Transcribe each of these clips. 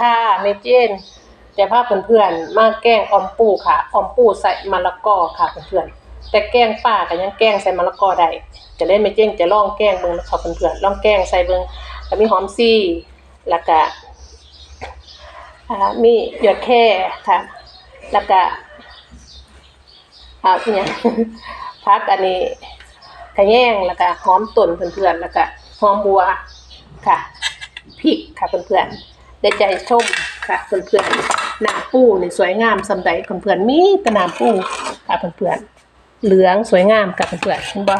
ค่ะเมเจนจะพาเพื่อนๆมาแกล้งออมปูค่ะออมปูใส่มะละกอค่ะเพื่อนๆแต่แกล้งป้าก็ยังแกล้งใส่มะละกอได้จะได้เมเจนจะลองแกล้งเบิ่งนะคะเพื่อนๆลองแกล้งใส่เบิ่งก็มีหอมซี่แล้วก็มีหยดแค่ค่ะ แล้วก็อ่าอีหยังพักอันนี้ขะแยงแล้วก็หอมต้นเพื่อนๆแล้วก็หอมบัวค่ะพริกค่ะเพื่อนๆ ได้ใจชมค่ะเพื่อนๆหน้าปูนี่สวยงามสำใดเพื่อนๆมีแต่น้ำปูค่ะเพื่อนๆเหลืองสวยงามค่ะเพื่อนๆเห็นบ่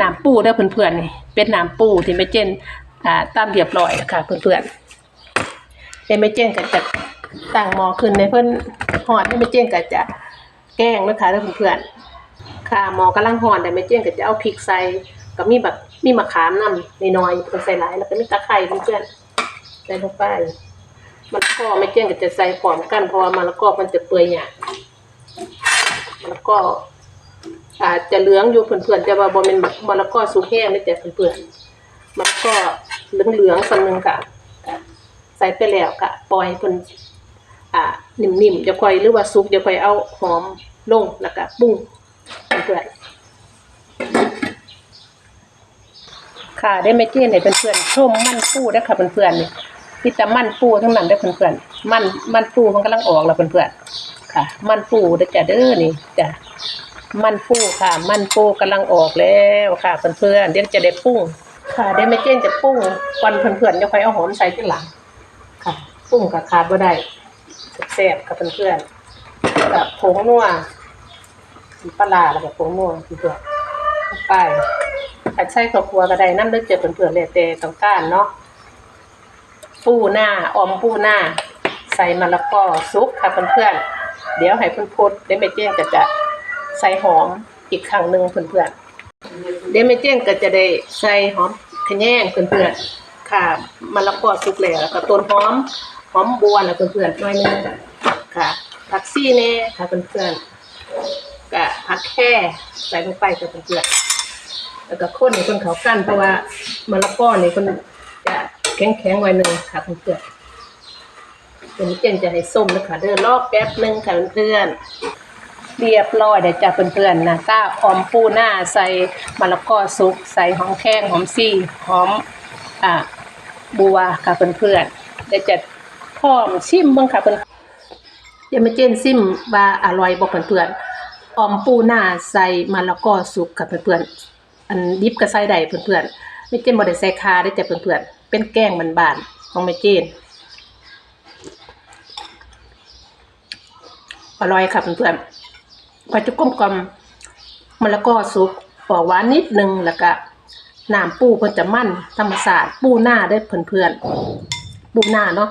น้ำปูเด้อเพื่อนๆนี่เป็นน้ำปูที่แม่เจนอ่าตามเรียบร้อยค่ะเพื่อนๆเดี๋ยวแม่เจนก็จะตั้งหม้อขึ้นในเพิ่อนฮอดให้แม่เจนก็จะแกงนะคะเด้อเพื่อนๆค่ะหมอกำลังร้อนแต่แม่เจนก็จะเอาพริกใส่ก็มีแบบมีมะขามนำน้อยๆบ่ต้องใส่หลายแล้วก็มีตะไคร้เพื่อนๆ ใส่ลงไปมะละกอไม่เจียงก็จะใส่พร้อมกันเพราะว่ามะละกอมันจะเปื่อยหยาบมะละกออาจจะเหลืองอยู่เพื่อนๆแต่ว่าบ่แม่นมะละกอสุกแห้งนี่แต่เพื่อนๆมะละกอเหลืองๆสักนึงค่ะใส่ไปแล้วก็ปล่อยเพิ่นอ่านิ่มๆจะค่อยหรือว่าสุกจะค่อยเอาหอมลงแล้วก็ปรุงเพื่อนๆค่ะได้ไม่เจียนให้เพื่อนๆชมมันปูได้ค่ะเพื่อนๆเนี่ย มีแต่มันปูทั้งนั้นได้อเพื่อนๆมันมันปูมันกำลังออกแล้วเพื่อนๆค่ะ มันปูเด้อจ้ะเด้อนี่จ้ะมันปูค่ะ มันปูกำลังออกแล้วค่ะเพื่อนๆเดี๋ยวจะได้ปรุงค่ะได้ไม่เจียนจะปรุงก่อนเพื่อนๆจะค่อยเอาหอมใส่ที่หลังค่ะปรุงกับขาดบ่ได้แซ่บๆค่ะเพื่อนๆกับผงนัวปลาแล้วก็ผงนัวเพื่อนๆลงไปใช้ข้าวครัวก็ได้น้ำเลือดเจ็บเพื่อนๆเลยแต่ต้องการเนาะ ปูหน้าอมปูหน้า ใส่มะละกอซุปค่ะเพื่อนๆเดี๋ยวให้เพื่อนพดเดี๋ยวแม่เจ้งก็จะใส่หอมอีกครั้งหนึ่งเพื่อนๆเดี๋ยวแม่เจ้งก็จะได้ใส่หอมขแยงเพื่อนๆค่ะมะละกอสุกแล้วแล้วก็ต้นหอมหอมบัวแล้วเพื่อนๆหน่อยนึงค่ะผักซี่แน่ค่ะเพื่อนๆก็ผักแค่ใส่ลงไปค่ะเพื่อนๆแล้วก็ข้นให้คนเขากั้นเพราะว่ามะละกอนี่คนจะ แข็งแข็งๆไว้หนึ่งค่ะเพื่อนๆเป็นเจนจะให้ส้มนะคะเดินรอบแป๊บหนึ่งค่ะเพื่อนๆเรียบร้อยเดี๋ยวจะเพื่อนๆนะก้าหอมปูหน้าใส่มะละกอสุก ใส่หอมแข้งหอมซี่หอมอ่าบัวค่ะเพื่อนๆเดี๋ยวจะพร้อมชิมบ้างค่ะเพื่อนเดี๋ยวมาเจนซิมว่าอร่อยบ่เพื่อนๆออมปูหน้าใส่มะละกอสุกค่ะเพื่อนๆอันดิบก็ใส่ได้เพื่อนๆไม่เจนบ่ได้ใส่คาได้แต่เพื่อนๆ เป็นแกงบ้านๆของแม่เจนอร่อยค่ะเพื่อนๆผัดจุกลมกลมมะละกอสุกออกหวานนิดนึงแล้วก็น้ำปูเพิ่นจะมั่นธรรมศาสตร์ปูหน้าได้อเพื่อนๆปูหน้าเนาะ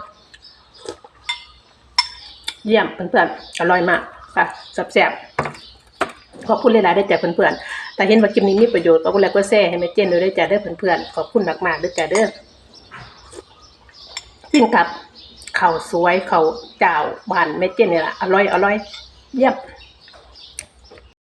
เยี่ยมเพื่อนๆอร่อยมากค่ะแซ่บๆขอบคุณหลายๆได้อจ้ะเพื่อนๆแต่เห็นว่าคลิปนี้มีประโยชน์ก็กดไลค์กดแชร์ให้แม่เจนด้วยได้อจ้ะเด้อเพื่อนๆขอบคุณมากๆด้อจ้ะเด้อ กินกับข้าวสวยข้าวเจ้าบ้านแม่เจนนี่แหละอร่อยอร่อยเยี่ยม